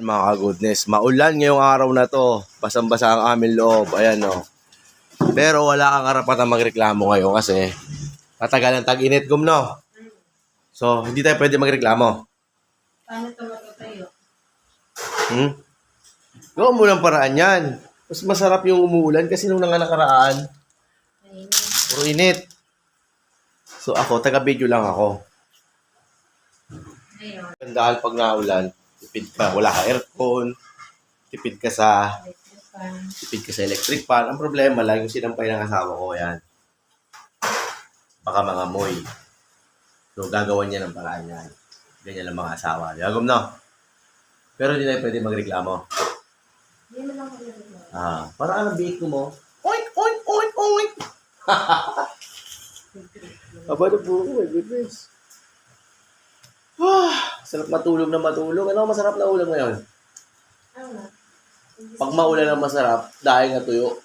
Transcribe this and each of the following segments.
Mga goodness, maulan ngayong araw na to. Basang-basa ang aming loob. Ayan no. Pero wala kang karapatan magreklamo ngayon kasi tatagal ang tag-init gumno. So, hindi tayo pwede magreklamo. Paano ito matatayo? Hmm? Gawin mo ng paraan yan. Mas masarap yung umuulan kasi nung nakaraan, puro init. So ako, taga-video lang ako. Dahil pag naulan, tipid ka. Wala ka aircon, tipid ka sa tipid ka sa electric fan. Ang problema lang, yung sinampay ng asawa ko, yan. Baka mga moy. So, gagawan niya ng paraan yan. Ganyan lang mga asawa. Di no? Pero hindi tayo pwede magreklamo. Hindi mo lang magagawa. Ah, para ang biit mo. Oink, oink, oink, oink. Aba na po ko, my goodness. Sarap matulog na matulog. Ano masarap na ulam ngayon? Ano na? Pag maulan ang masarap, dahil nga tuyo.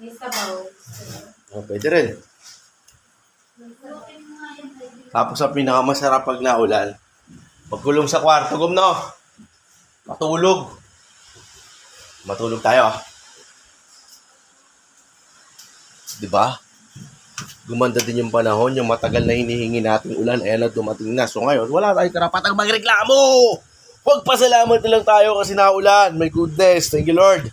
May sabaw. Oh, pwede rin. Tapos ang pinakamasarap pag naulan, magkulong sa kwarto, gumno. Matulog. Matulog tayo, ah. Di ba? Gumanda din yung panahon, yung matagal na hinihingi nating ulan, ayan na dumating na. So ngayon, wala tayong karapatang magreklamo! Huwag pasalamat na lang tayo kasi naulan. My goodness, thank you Lord.